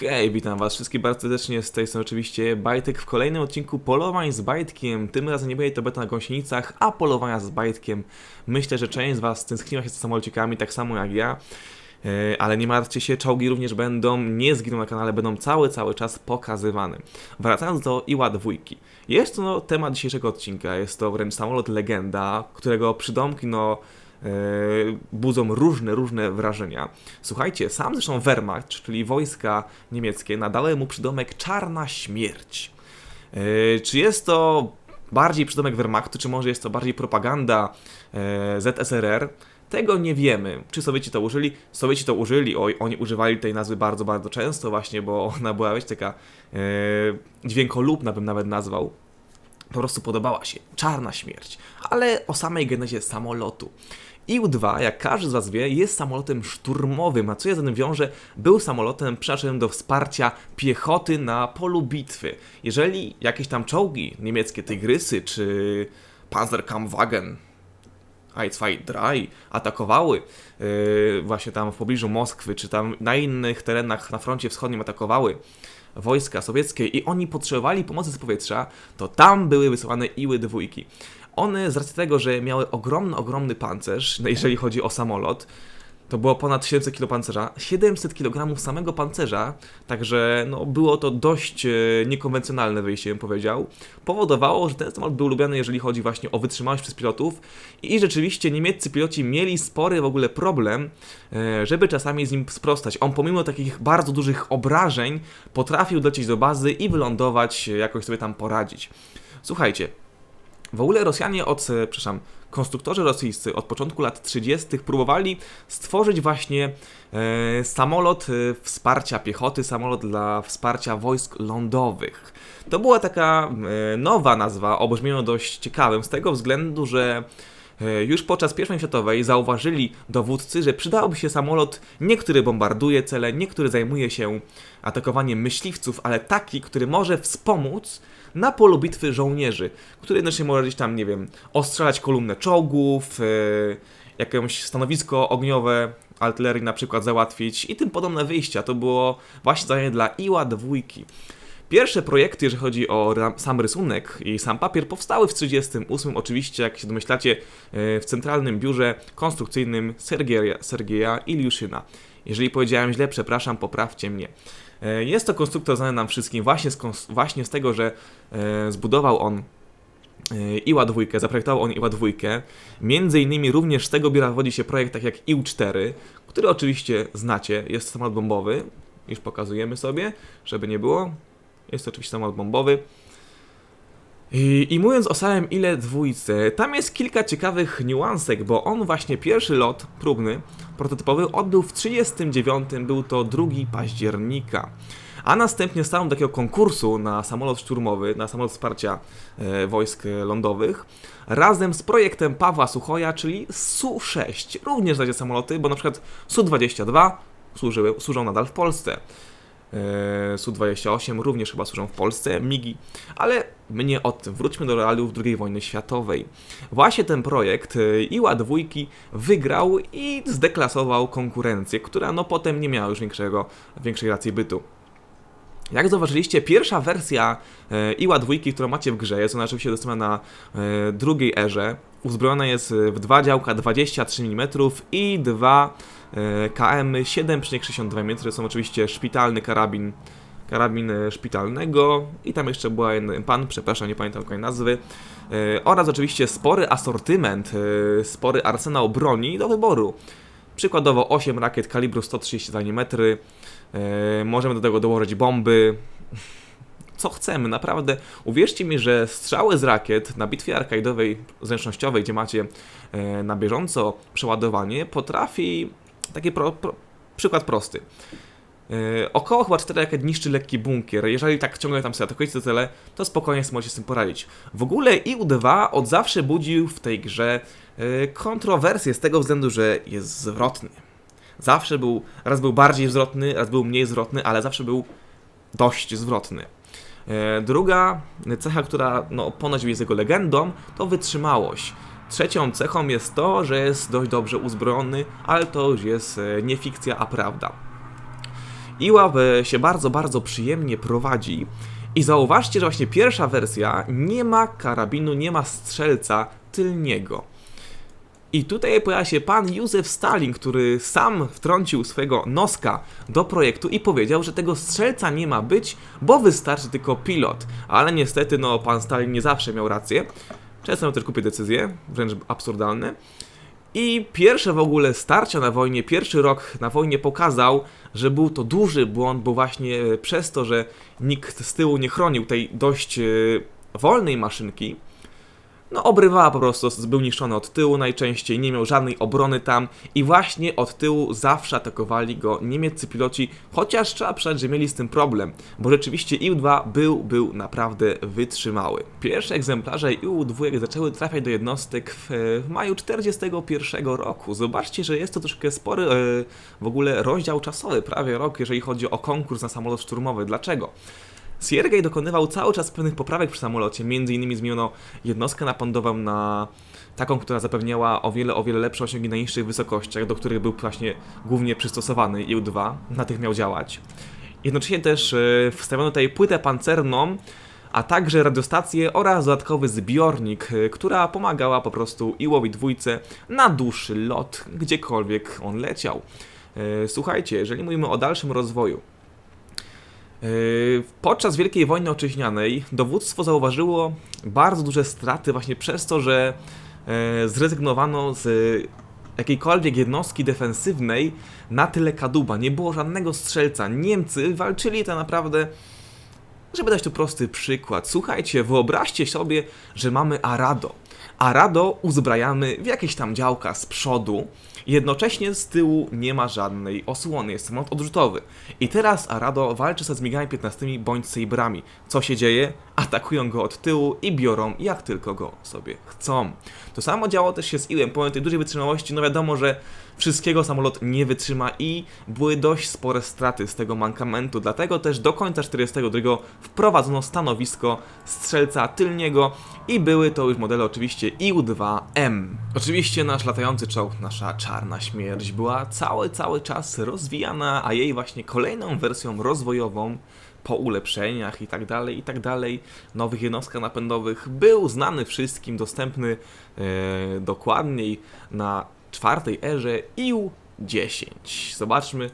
Hej, witam was wszystkich bardzo serdecznie, z tej strony oczywiście Bajtek w kolejnym odcinku Polowań z Bajtkiem. Tym razem nie będzie to beta na gąsienicach, a polowania z Bajtkiem. Myślę, że część z was tęskniła się za samolocikami, tak samo jak ja. E, Ale nie martwcie się, czołgi również będą, nie zginą na kanale, będą cały, cały czas pokazywane. Wracając do Iła dwójki. Jest to no, temat dzisiejszego odcinka, jest to wręcz samolot legenda, którego przydomki no budzą różne, różne wrażenia. Słuchajcie, sam zresztą Wehrmacht, czyli wojska niemieckie, nadały mu przydomek Czarna Śmierć. E, Czy jest to bardziej przydomek Wehrmachtu, czy może jest to bardziej propaganda e, ZSRR? Tego nie wiemy. Czy Sowieci to użyli? Sowieci to użyli, oj, oni używali tej nazwy bardzo, bardzo często właśnie, bo ona była, wiecie, taka e, dźwiękolubna bym nawet nazwał po prostu podobała się. Czarna śmierć. Ale o samej genezie samolotu. IU-2, jak każdy z Was wie, jest samolotem szturmowym, a co je z tym wiąże, był samolotem przeznaczonym do wsparcia piechoty na polu bitwy. Jeżeli jakieś tam czołgi, niemieckie Tygrysy czy Panzerkampfwagen, Eins-2-3 atakowały yy, właśnie tam w pobliżu Moskwy, czy tam na innych terenach na froncie wschodnim atakowały wojska sowieckie i oni potrzebowali pomocy z powietrza, to tam były wysyłane Iły dwójki. One z racji tego, że miały ogromny, ogromny pancerz, no jeżeli chodzi o samolot, to było ponad 700 kg pancerza, 700 kg samego pancerza, także no, było to dość e, niekonwencjonalne wyjście, bym powiedział. Powodowało, że ten samolot był lubiany, jeżeli chodzi właśnie o wytrzymałość przez pilotów i rzeczywiście niemieccy piloci mieli spory w ogóle problem, e, żeby czasami z nim sprostać. On pomimo takich bardzo dużych obrażeń potrafił dolecieć do bazy i wylądować, e, jakoś sobie tam poradzić. Słuchajcie, w ogóle Rosjanie od, e, przepraszam, konstruktorzy rosyjscy od początku lat 30. próbowali stworzyć właśnie e, samolot e, wsparcia piechoty, samolot dla wsparcia wojsk lądowych. To była taka e, nowa nazwa o dość ciekawym, z tego względu, że już podczas I światowej zauważyli dowódcy, że przydałby się samolot nie który bombarduje cele, nie który zajmuje się atakowaniem myśliwców, ale taki, który może wspomóc na polu bitwy żołnierzy, który jednocześnie może gdzieś tam, nie wiem, ostrzelać kolumnę czołgów, e, jakieś stanowisko ogniowe artylerii na przykład załatwić i tym podobne wyjścia. To było właśnie zadanie dla Iła dwójki. Pierwsze projekty, jeżeli chodzi o sam rysunek i sam papier, powstały w 1938, oczywiście, jak się domyślacie, e, w centralnym biurze konstrukcyjnym Sergieja, Sergieja Iliuszyna. Jeżeli powiedziałem źle, przepraszam, poprawcie mnie. E, Jest to konstruktor znany nam wszystkim właśnie z, właśnie z tego, że e, zbudował on Iła dwójkę, zaprojektował on Iła dwójkę. Między innymi również z tego biura wodzi się projekt tak jak Ił-4, który oczywiście znacie, jest samolot bombowy. Już pokazujemy sobie, żeby nie było. Jest to oczywiście samolot bombowy. I, I mówiąc o samym ile dwójce, tam jest kilka ciekawych niuansek, bo on właśnie pierwszy lot próbny, prototypowy, odbył w 39, był to 2 października. A następnie stałem takiego konkursu na samolot szturmowy, na samolot wsparcia e, wojsk lądowych, razem z projektem Pawła Suchoja, czyli Su-6. Również znacie samoloty, bo na przykład Su-22 służyły, służą nadal w Polsce. E, Su-28 również chyba służą w Polsce, MIGI, ale mnie o tym. Wróćmy do realiów II wojny światowej. Właśnie ten projekt e, Iła dwójki wygrał i zdeklasował konkurencję, która no potem nie miała już większego, większej racji bytu. Jak zauważyliście, pierwsza wersja e, Iła dwójki, którą macie w grze, jest ona oczywiście dostępna na drugiej erze. Uzbrojona jest w dwa działka 23 mm i dwa KM 7,62 mm. Są oczywiście szpitalny karabin, karabin e, szpitalnego i tam jeszcze była jeden pan, przepraszam, nie pamiętam kolejnej nazwy. E, oraz oczywiście spory asortyment, e, spory arsenał broni do wyboru. Przykładowo 8 rakiet kalibru 132 mm, e, możemy do tego dołożyć bomby, co chcemy, naprawdę. Uwierzcie mi, że strzały z rakiet na bitwie arkaidowej, zręcznościowej, gdzie macie e, na bieżąco przeładowanie, potrafi, taki pro, pro, przykład prosty. E, około chyba 4 rakiet niszczy lekki bunkier. Jeżeli tak ciągle tam sobie atakujecie te cele, to spokojnie możecie z tym poradzić. W ogóle IU-2 od zawsze budził w tej grze e, kontrowersje z tego względu, że jest zwrotny. Zawsze był, raz był bardziej zwrotny, raz był mniej zwrotny, ale zawsze był dość zwrotny. E, Druga cecha, która no, ponoć jest jego legendą, to wytrzymałość. Trzecią cechą jest to, że jest dość dobrze uzbrojony, ale to już jest e, nie fikcja, a prawda. Iła e, się bardzo, bardzo przyjemnie prowadzi. I zauważcie, że właśnie pierwsza wersja nie ma karabinu, nie ma strzelca tylniego. I tutaj pojawia się pan Józef Stalin, który sam wtrącił swojego noska do projektu i powiedział, że tego strzelca nie ma być, bo wystarczy tylko pilot. Ale niestety, no, pan Stalin nie zawsze miał rację. Często też głupie decyzje, wręcz absurdalne. I pierwsze w ogóle starcia na wojnie, pierwszy rok na wojnie pokazał, że był to duży błąd, bo właśnie przez to, że nikt z tyłu nie chronił tej dość e, wolnej maszynki, no obrywała po prostu, był niszczony od tyłu najczęściej, nie miał żadnej obrony tam i właśnie od tyłu zawsze atakowali go niemieccy piloci, chociaż trzeba przyznać, że mieli z tym problem, bo rzeczywiście IU-2 był, był naprawdę wytrzymały. Pierwsze egzemplarze IU-2 zaczęły trafiać do jednostek w, w maju 41 roku. Zobaczcie, że jest to troszkę spory e, w ogóle rozdział czasowy, prawie rok, jeżeli chodzi o konkurs na samolot szturmowy. Dlaczego? Siergiej dokonywał cały czas pewnych poprawek przy samolocie, między innymi zmieniono jednostkę napędową na taką, która zapewniała o wiele, o wiele lepsze osiągi na niższych wysokościach, do których był właśnie głównie przystosowany IU-2, na tych miał działać. Jednocześnie też e, wstawiono tutaj płytę pancerną, a także radiostację oraz dodatkowy zbiornik, e, która pomagała po prostu Iłowi dwójce na dłuższy lot, gdziekolwiek on leciał. E, słuchajcie, jeżeli mówimy o dalszym rozwoju, podczas Wielkiej Wojny Oczyźnianej dowództwo zauważyło bardzo duże straty właśnie przez to, że e, zrezygnowano z jakiejkolwiek jednostki defensywnej na tyle Kaduba. Nie było żadnego strzelca. Niemcy walczyli tak naprawdę żeby dać tu prosty przykład, słuchajcie, wyobraźcie sobie, że mamy Arado. Arado uzbrajamy w jakieś tam działka z przodu, jednocześnie z tyłu nie ma żadnej osłony, jest samolot odrzutowy. I teraz Arado walczy ze zmigami 15 bądź Sabrami. Co się dzieje? Atakują go od tyłu i biorą jak tylko go sobie chcą. To samo działo też się z Iłem, pomimo tej dużej wytrzymałości, no wiadomo, że wszystkiego samolot nie wytrzyma i były dość spore straty z tego mankamentu, dlatego też do końca 42 wprowadzono stanowisko strzelca tylniego i były to już modele oczywiście IU-2M. Oczywiście nasz latający czołg, nasza czarna śmierć była cały, cały czas rozwijana, a jej właśnie kolejną wersją rozwojową po ulepszeniach i tak dalej, i tak dalej, nowych jednostkach napędowych, był znany wszystkim, dostępny e, dokładniej na czwartej erze IU-10. Zobaczmy,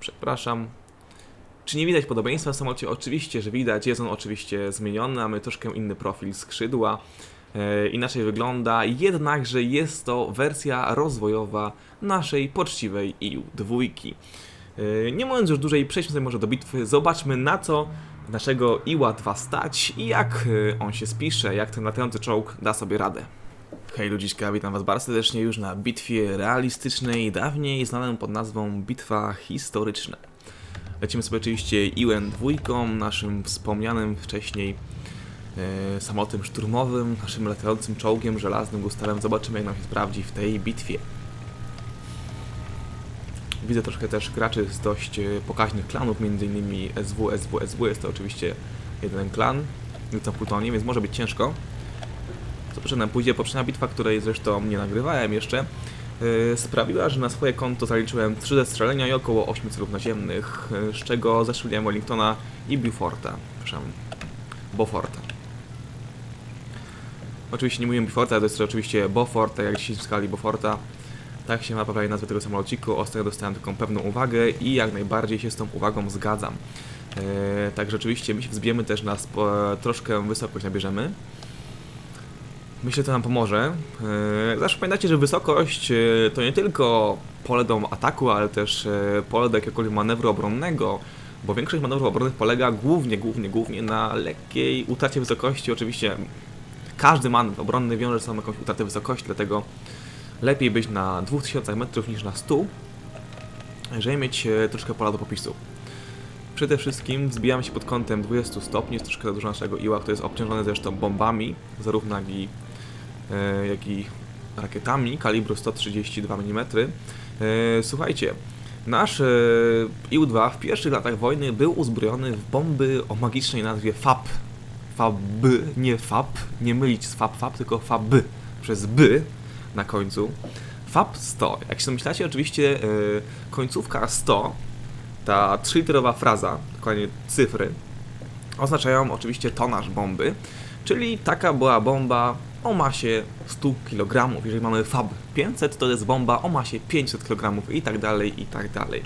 przepraszam, czy nie widać podobieństwa w samolocie? Oczywiście, że widać, jest on oczywiście zmieniony, mamy troszkę inny profil skrzydła, e, inaczej wygląda, jednakże jest to wersja rozwojowa naszej poczciwej IU-2. E, nie mówiąc już dłużej, przejdźmy sobie może do bitwy, zobaczmy na co naszego Iła-2 stać i jak e, on się spisze, jak ten latający czołg da sobie radę. Hej ludziska, witam was bardzo serdecznie już na bitwie realistycznej, dawniej znaną pod nazwą Bitwa Historyczna. Lecimy sobie oczywiście Iłem dwójką, naszym wspomnianym wcześniej e, samolotem szturmowym, naszym latającym czołgiem żelaznym Gustawem. Zobaczymy jak nam się sprawdzi w tej bitwie. Widzę troszkę też graczy z dość e, pokaźnych klanów, m.in. SW, SW, SW. Jest to oczywiście jeden klan, nieco w Plutonie, więc może być ciężko. Zobaczę nam pójdzie poprzednia bitwa, której zresztą nie nagrywałem jeszcze, yy, sprawiła, że na swoje konto zaliczyłem 3 zestrzelenia i około 8 celów naziemnych, yy, z czego zestrzeliłem Wellingtona i Beauforta, przepraszam, Beauforta. Oczywiście nie mówię Beauforta, to jest oczywiście Beaufort, tak jak dzisiaj skali Beauforta. Tak się ma prawie nazwę tego samolociku, ostatnio dostałem taką pewną uwagę i jak najbardziej się z tą uwagą zgadzam. Yy, także oczywiście my się wzbijemy też na troszkę wysokość nabierzemy. Myślę, to nam pomoże. Yy, zawsze pamiętajcie, że wysokość yy, to nie tylko pole do ataku, ale też yy, pole do jakiegokolwiek manewru obronnego, bo większość manewrów obronnych polega głównie, głównie, głównie na lekkiej utracie wysokości. Oczywiście każdy manewr obronny wiąże z sobą jakąś utratę wysokości, dlatego lepiej być na 2000 metrów niż na 100, żeby mieć troszkę pola do popisu. Przede wszystkim wzbijamy się pod kątem 20 stopni, jest troszkę za dużo naszego iła, który jest obciążony zresztą bombami, zarówno jak i E, jak i rakietami kalibru 132 mm. E, słuchajcie, nasz e, IU-2 w pierwszych latach wojny był uzbrojony w bomby o magicznej nazwie FAB. FAB, nie FAB, nie mylić z FAB, FAB, tylko FAB przez B na końcu. FAB 100. Jak się domyślacie, oczywiście końcówka 100 ta trzyliterowa fraza, dokładnie cyfry, oznaczają oczywiście tonaż bomby, czyli taka była bomba o masie 100 kg. Jeżeli mamy FAB 500, to jest bomba o masie 500 kg i tak dalej, i tak dalej.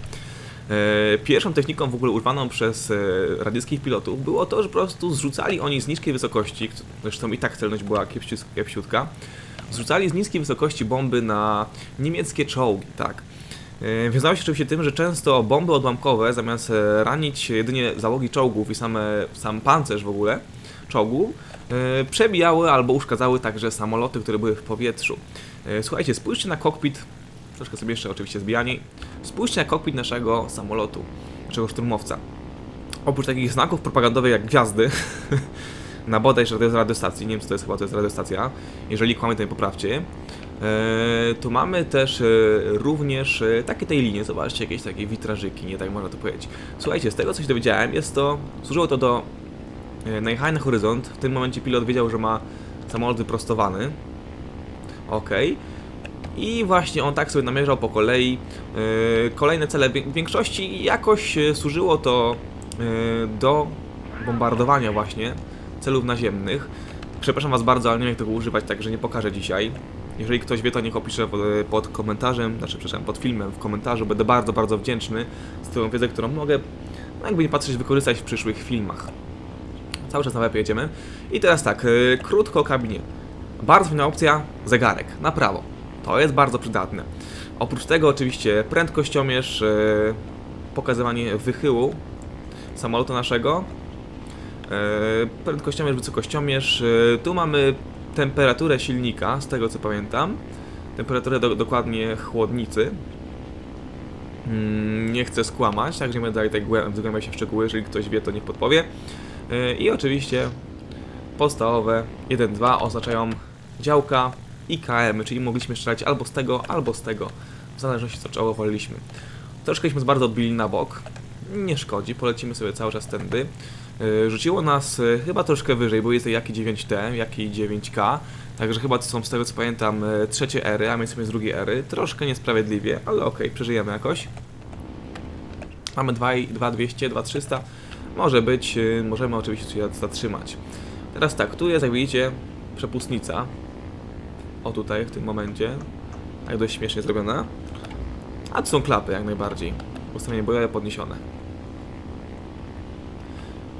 E, Pierwszą techniką w ogóle używaną przez e, radzieckich pilotów było to, że po prostu zrzucali oni z niskiej wysokości, zresztą i tak celność była kiepsiutka, zrzucali z niskiej wysokości bomby na niemieckie czołgi, tak. E, Wiązało się oczywiście tym, że często bomby odłamkowe, zamiast ranić jedynie załogi czołgów i same, sam pancerz w ogóle czołgu, przebijały albo uszkadzały także samoloty, które były w powietrzu. E, Słuchajcie, spójrzcie na kokpit, troszkę sobie jeszcze oczywiście zbijani, spójrzcie na kokpit naszego samolotu, naszego szturmowca. Oprócz takich znaków propagandowych jak gwiazdy, na bodajże to jest radiostacji, nie wiem co to jest, chyba to jest radiostacja, jeżeli kłamie to mnie poprawcie. Eee, tu mamy też e, również e, takie tej linie, zobaczcie, jakieś takie witrażyki, nie tak można to powiedzieć. Słuchajcie, z tego co się dowiedziałem, jest to, służyło to do e, najechania na horyzont. W tym momencie pilot wiedział, że ma samolot wyprostowany. Okej. I właśnie on tak sobie namierzał po kolei e, kolejne cele. W większości jakoś e, służyło to do bombardowania właśnie celów naziemnych. Przepraszam Was bardzo, ale nie wiem jak tego używać, także nie pokażę dzisiaj. Jeżeli ktoś wie, to niech opisze pod komentarzem, znaczy przepraszam, pod filmem w komentarzu. Będę bardzo, bardzo wdzięczny z tą wiedzę, którą mogę, no jakby nie patrzeć, wykorzystać w przyszłych filmach. Cały czas na web jedziemy. I teraz tak, yy, krótko o kabinie. Bardzo fajna opcja, zegarek, na prawo. To jest bardzo przydatne. Oprócz tego oczywiście prędkościomierz, yy, pokazywanie wychyłu samolotu naszego, yy, prędkościomierz, wysokościomierz. Yy, tu mamy temperaturę silnika, z tego co pamiętam. Temperaturę do, dokładnie chłodnicy. Mm, nie chcę skłamać, także nie będę dalej tak głę- zagłębiał się w szczegóły, jeżeli ktoś wie, to niech podpowie. I oczywiście podstawowe 1-2 oznaczają działka i KM, czyli mogliśmy strzelać albo z tego, albo z tego, w zależności co czoło woleliśmy. Troszkęśmy bardzo odbili na bok, nie szkodzi, polecimy sobie cały czas tędy. Yy, Rzuciło nas yy, chyba troszkę wyżej, bo jest to Jaki 9T, Jaki 9K, także chyba to są z tego co pamiętam yy, trzecie ery, a my jesteśmy z drugiej ery. Troszkę niesprawiedliwie, ale okej, przeżyjemy jakoś. Mamy 2, 2200, 2300, może być, yy, możemy oczywiście się zatrzymać. Teraz tak, tu jest jak widzicie przepustnica. O tutaj, w tym momencie. Tak dość śmiesznie zrobiona. A tu są klapy jak najbardziej. Ustawienie bojowe podniesione.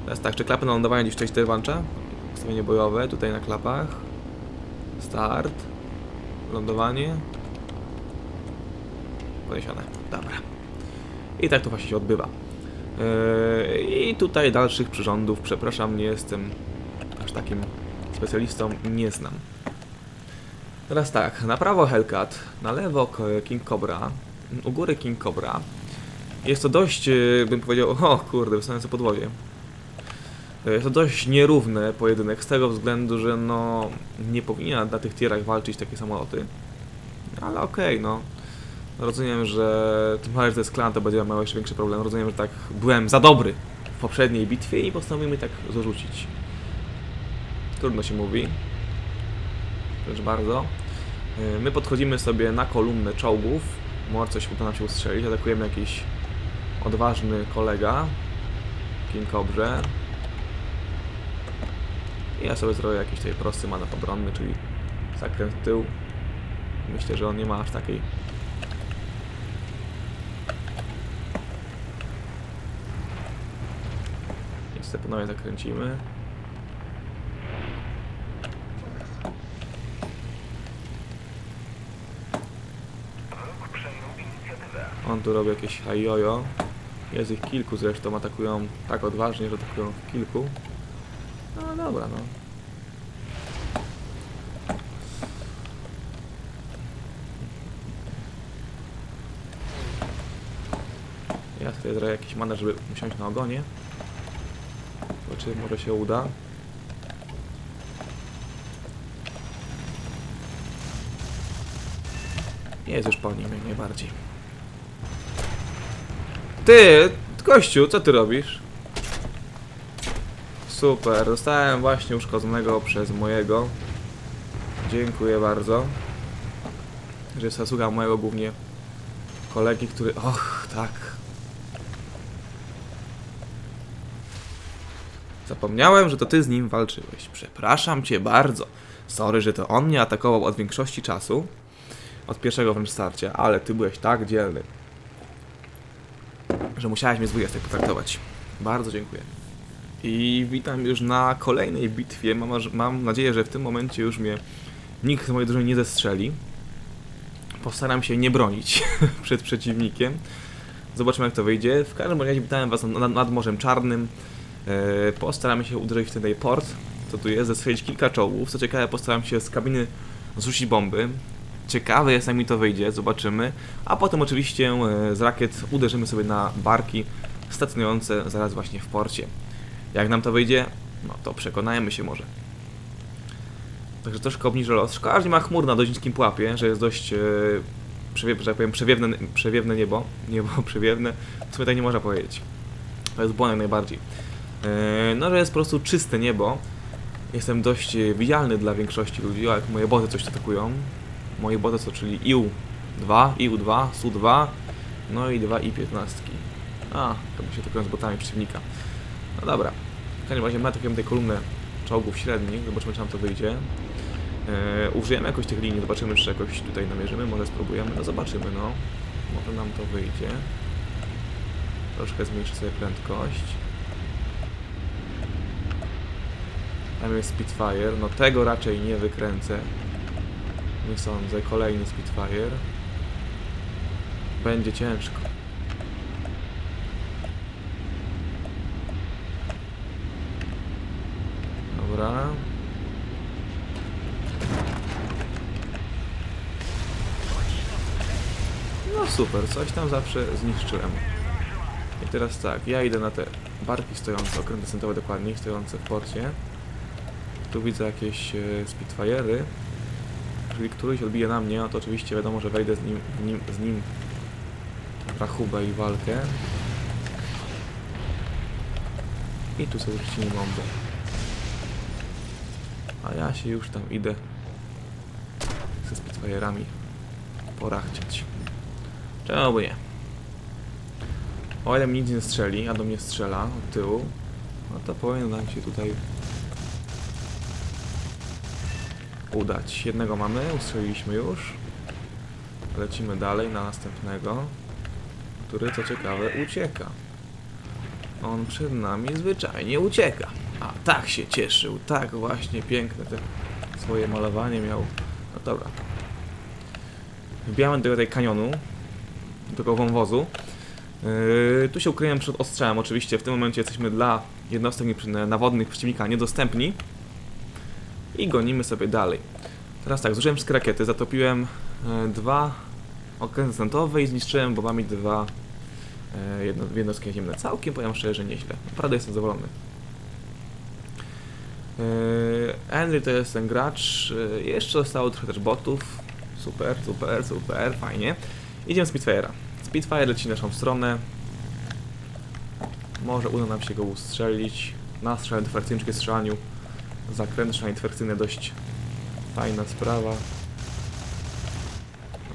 Teraz tak, czy klapy na lądowanie gdzieś wcześniej włącza? Ustawienie bojowe tutaj na klapach. Start. Lądowanie. Podniesione. Dobra. I tak to właśnie się odbywa. Yy, I tutaj dalszych przyrządów, przepraszam, nie jestem aż takim specjalistą, nie znam. Teraz tak, na prawo Hellcat, na lewo King Cobra, u góry King Cobra. Jest to dość, yy, bym powiedział, o kurde, wystające podwozie. Yy, Jest to dość nierówny pojedynek z tego względu, że no nie powinien na tych tierach walczyć takie samoloty. Ale okej, no. Rozumiem, że tym bardziej, to jest klan, to będzie miał jeszcze większy problem. Rozumiem, że tak byłem za dobry w poprzedniej bitwie i postanowimy tak zarzucić. Trudno się mówi. Też bardzo. Yy, My podchodzimy sobie na kolumnę czołgów. Może coś uda nam się ustrzelić. Atakujemy jakiś odważny kolega. King Cobrze. I ja sobie zrobię jakiś tutaj prosty manewr obronny, czyli zakręt w tył. Myślę, że on nie ma aż takiej sobie ponownie zakręcimy. On tu robi jakieś hajojo. Jest ich kilku zresztą, atakują tak odważnie, że atakują w kilku. No dobra, no. Ja tutaj zrobię jakiś manewr, żeby usiąść na ogonie. Zobaczymy, może się uda. Jest już po nim jak najbardziej. Ty, gościu, co ty robisz? Super, zostałem właśnie uszkodzonego przez mojego. Dziękuję bardzo. Że jest zasługa mojego głównie kolegi, który... Och, tak. Zapomniałem, że to ty z nim walczyłeś. Przepraszam cię bardzo. Sorry, że to on mnie atakował od większości czasu. Od pierwszego wręcz starcia, ale ty byłeś tak dzielny, że musiałeś mnie z 20 potraktować. Bardzo dziękuję. I witam już na kolejnej bitwie. Mam, mam nadzieję, że w tym momencie już mnie nikt z mojej drużyny nie zestrzeli. Postaram się nie bronić przed przeciwnikiem. Zobaczymy jak to wyjdzie. W każdym razie witałem was nad, nad Morzem Czarnym. E, postaramy się uderzyć w ten port, co tu jest, zestrzelić kilka czołgów. Co ciekawe, postaram się z kabiny zrzucić bomby. Ciekawe jest jak mi to wyjdzie, zobaczymy. A potem oczywiście e, z rakiet uderzymy sobie na barki stacjonujące zaraz właśnie w porcie. Jak nam to wyjdzie? No to przekonajmy się może. Także troszkę obniżę los. Szkoda, że ma chmur na dość niskim pułapie, że jest dość, e, że tak powiem, przewiewne, przewiewne niebo. Niebo przewiewne. W sumie tak nie można powiedzieć. To jest błąd najbardziej. E, no, że jest po prostu czyste niebo. Jestem dość widzialny dla większości ludzi, a jak moje boty coś atakują. Moje boty są, czyli IU-2, IU-2, SU-2, no i 2 I-15. A, chyba się atakują z botami przeciwnika. No dobra. W każdym razie my atakujemy tej kolumnę czołgów średnich, zobaczymy czy nam to wyjdzie. Eee, użyjemy jakoś tych linii, zobaczymy czy jakoś tutaj namierzymy, może spróbujemy, no zobaczymy no. Może nam to wyjdzie. Troszkę zmniejszę sobie prędkość. Tam jest Spitfire, no tego raczej nie wykręcę. Nie sądzę, kolejny Spitfire. Będzie ciężko. Dobra. No super, coś tam zawsze zniszczyłem. I teraz tak, ja idę na te barki stojące, okręty centrowe dokładniej, stojące w porcie. Tu widzę jakieś e, Spitfire'y. Jeżeli któryś odbije na mnie, no to oczywiście wiadomo, że wejdę z nim, nim, z nim w rachubę i walkę. I tu sobie rzucimy bombę. A ja się już tam idę ze Spitfire'ami porachciać. Czemu by nie? O ile mi nic nie strzeli, a do mnie strzela od tyłu, no to powinno nam się tutaj udać. Jednego mamy, ustrzeliliśmy już. Lecimy dalej na następnego, który co ciekawe ucieka. On przed nami zwyczajnie ucieka. A tak się cieszył, tak właśnie piękne te swoje malowanie miał. No dobra. Wbijamy do tej kanionu, do tego wąwozu. Yy, tu się ukryłem przed ostrzałem, oczywiście w tym momencie jesteśmy dla jednostek nawodnych przeciwnika niedostępni. I gonimy sobie dalej. Teraz tak, zużyłem wszystkie rakiety, zatopiłem e, dwa okręty centowe i zniszczyłem bombami dwa e, jedno, jednostki naziemne. Całkiem powiem szczerze, nieźle. Naprawdę jestem zadowolony. Yy, Henry to jest ten gracz. Jeszcze zostało trochę też botów. Super, super, super, fajnie. Idziemy z Spitfire'a. Spitfire leci w naszą stronę. Może uda nam się go ustrzelić. Na strzale dyfrakcyjnym strzelaniu. Zakręt dyfrakcyjne dość fajna sprawa.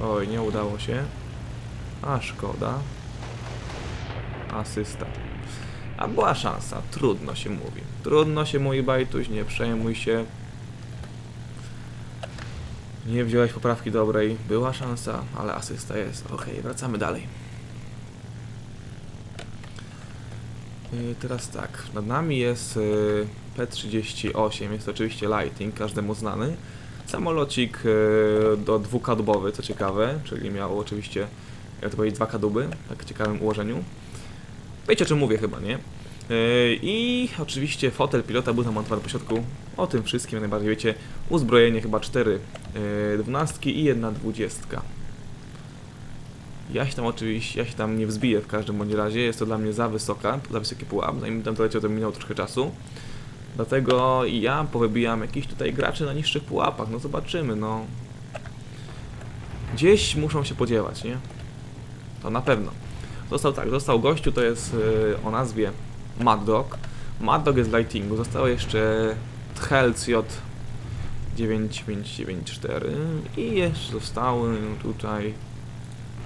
Oj, nie udało się. A szkoda. Asysta. A była szansa, trudno się mówi. Trudno się mówi, Bajtuś, nie przejmuj się. Nie wziąłeś poprawki dobrej, była szansa, ale asysta jest. Okej, wracamy dalej. Yy, teraz tak, nad nami jest yy, P-38, jest to oczywiście Lighting, każdemu znany. Samolocik yy, do dwukadłubowy, co ciekawe, czyli miał oczywiście, jak to powiedzieć, dwa kadłuby, tak w ciekawym ułożeniu. Wiecie o czym mówię chyba, nie? Yy, I oczywiście fotel pilota był zamontowany po środku. O tym wszystkim najbardziej wiecie. Uzbrojenie chyba 4 yy, dwunastki i jedna dwudziestka. Ja się tam oczywiście, ja się tam nie wzbiję w każdym bądź razie. Jest to dla mnie za wysoka, za wysoki pułap. Zanim tam doleciał, to minęło troszkę czasu. Dlatego ja powybijam jakichś tutaj graczy na niższych pułapach. No zobaczymy, no. Gdzieś muszą się podziewać, nie? To na pewno. Został tak, został gościu, to jest y, o nazwie Mad Dog. Mad Dog jest z lightingu, zostało jeszcze Thelc J 9594 i jeszcze zostały tutaj...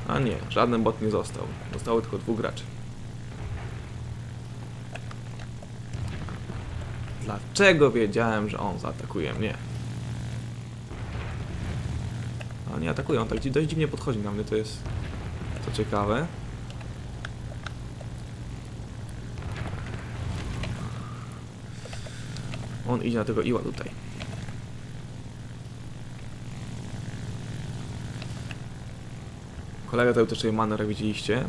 A nie, żaden bot nie został. Zostało tylko dwóch graczy. Dlaczego wiedziałem, że on zaatakuje mnie? A nie atakuje, on tak dość dziwnie podchodzi na mnie, to jest to ciekawe. On idzie na tego iła tutaj. Kolega tutaj też manewr, jak widzieliście.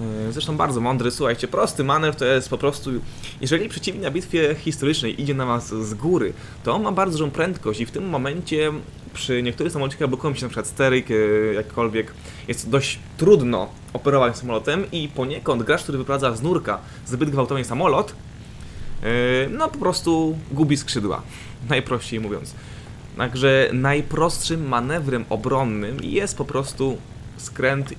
Yy, Zresztą bardzo mądry, słuchajcie, prosty manewr to jest po prostu, jeżeli przeciwnik na bitwie historycznej idzie na was z góry, to on ma bardzo dużą prędkość i w tym momencie przy niektórych samolotach blokują się na przykład steryk, yy, jakkolwiek, jest dość trudno operować samolotem i poniekąd gracz, który wyprowadza z nurka zbyt gwałtownie samolot, yy, no po prostu gubi skrzydła, najprościej mówiąc. Także najprostszym manewrem obronnym jest po prostu skręt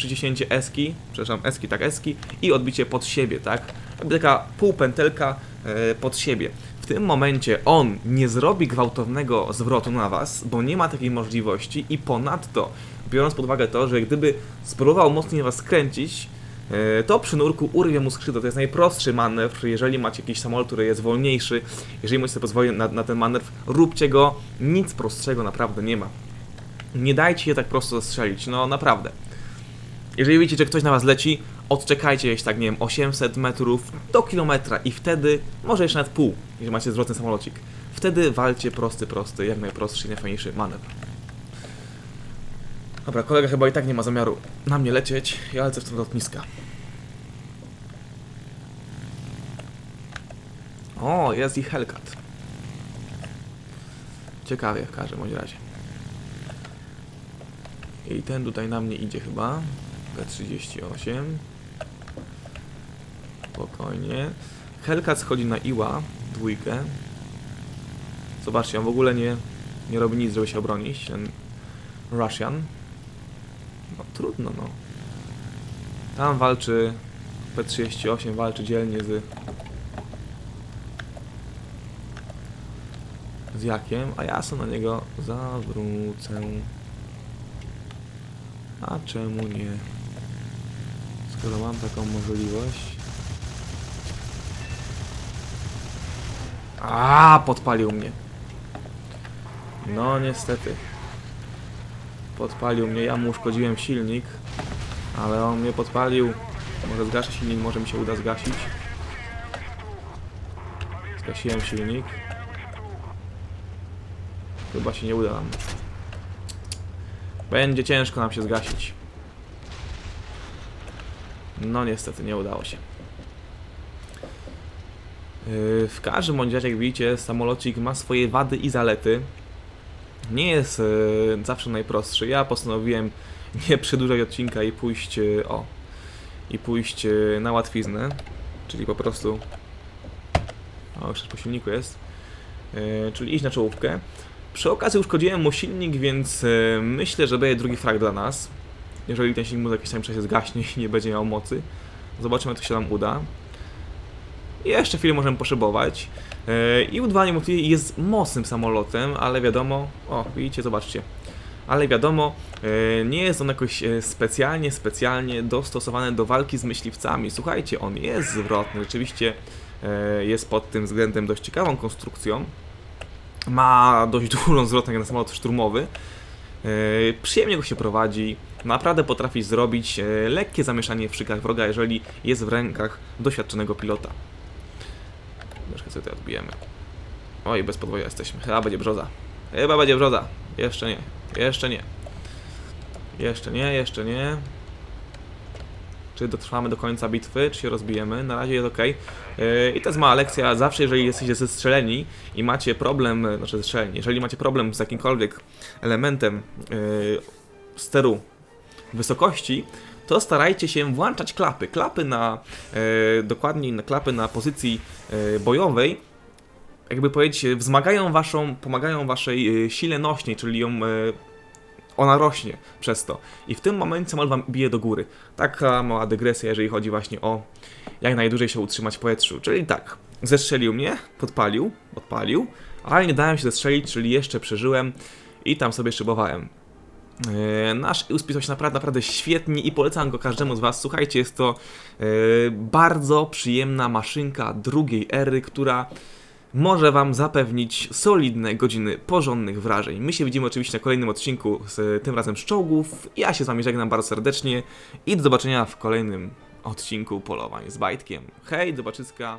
przyciśnięcie eski, przepraszam, eski, tak, eski i odbicie pod siebie, tak? Taka półpętelka e, pod siebie. W tym momencie on nie zrobi gwałtownego zwrotu na was, bo nie ma takiej możliwości i ponadto, biorąc pod uwagę to, że gdyby spróbował mocniej was skręcić, e, to przy nurku urwie mu skrzydło. To jest najprostszy manewr, jeżeli macie jakiś samolot, który jest wolniejszy, jeżeli możecie sobie pozwolić na, na ten manewr, róbcie go, nic prostszego naprawdę nie ma. Nie dajcie się tak prosto zastrzelić, no naprawdę. Jeżeli widzicie, że ktoś na was leci, odczekajcie gdzieś tak, nie wiem, 800 metrów do kilometra i wtedy, może jeszcze nawet pół, jeżeli macie zwrotny samolocik. Wtedy walcie prosty, prosty, jak najprostszy i najfajniejszy manewr. Dobra, kolega chyba i tak nie ma zamiaru na mnie lecieć, ja lecę w stronę lotniska. O, jest i Hellcat. Ciekawie w każdym razie. I ten tutaj na mnie idzie chyba. P38. Spokojnie. Hellcat schodzi na Iła, dwójkę. Zobaczcie, on w ogóle nie, nie robi nic, żeby się obronić, ten Russian. No trudno, no. Tam walczy P38, walczy dzielnie z... z Jakiem, a ja sobie na niego zawrócę. A czemu nie? Skoro mam taką możliwość. A, podpalił mnie. No niestety. Podpalił mnie, ja mu uszkodziłem silnik, ale on mnie podpalił. Może zgaszę silnik, może mi się uda zgasić. Zgasiłem silnik. Chyba się nie uda nam. Będzie ciężko nam się zgasić. No niestety nie udało się. Yy, W każdym bądź razie, jak widzicie, samolocik ma swoje wady i zalety. Nie jest yy, zawsze najprostszy. Ja postanowiłem nie przedłużać odcinka i pójść yy, o i pójść na łatwiznę, czyli po prostu o, już po silniku jest. Czyli iść na czołówkę. Przy okazji uszkodziłem mu silnik, więc myślę, że będzie drugi frag dla nas. Jeżeli ten silnik w jakimś tam czasie zgaśnie i nie będzie miał mocy. Zobaczymy, jak to się nam uda. Jeszcze chwilę możemy poszybować. E, I U-2 niewątpliwie jest mocnym samolotem, ale wiadomo... O, widzicie, zobaczcie. Ale wiadomo, e, nie jest on jakoś e, specjalnie, specjalnie dostosowany do walki z myśliwcami. Słuchajcie, on jest zwrotny, rzeczywiście jest pod tym względem dość ciekawą konstrukcją ma dość dużą zwrotkę na samolot szturmowy. Przyjemnie go się prowadzi, naprawdę potrafi zrobić yy, lekkie zamieszanie w szykach wroga, jeżeli jest w rękach doświadczonego pilota. Troszkę sobie to odbijemy. Oj, bez podwoja jesteśmy. Chyba będzie brzoza. Chyba będzie brzoza. Jeszcze nie. Jeszcze nie. Jeszcze nie, jeszcze nie. Czy dotrwamy do końca bitwy, czy się rozbijemy? Na razie jest ok. I to jest mała lekcja. Zawsze, jeżeli jesteście zestrzeleni i macie problem, e, znaczy zestrzeleni, jeżeli macie problem z jakimkolwiek elementem yy, steru wysokości, to starajcie się włączać klapy. Klapy na, yy, dokładniej na klapy na pozycji yy, bojowej, jakby powiedzieć, wzmagają waszą, pomagają waszej yy, sile nośnej, czyli ją yy, ona rośnie przez to. I w tym momencie samolot wam bije do góry. Taka mała dygresja, jeżeli chodzi właśnie o jak najdłużej się utrzymać w powietrzu. Czyli tak, zestrzelił mnie, podpalił, odpalił, ale nie dałem się zestrzelić, czyli jeszcze przeżyłem i tam sobie szybowałem. E, Nasz spisał się naprawdę, naprawdę świetnie i polecam go każdemu z Was. Słuchajcie, jest to e, bardzo przyjemna maszynka drugiej ery, która może Wam zapewnić solidne godziny porządnych wrażeń. My się widzimy oczywiście na kolejnym odcinku, z, tym razem z czołgów. Ja się z Wami żegnam bardzo serdecznie i do zobaczenia w kolejnym odcinku polowań z Bajtkiem. Hej, do zobaczyska.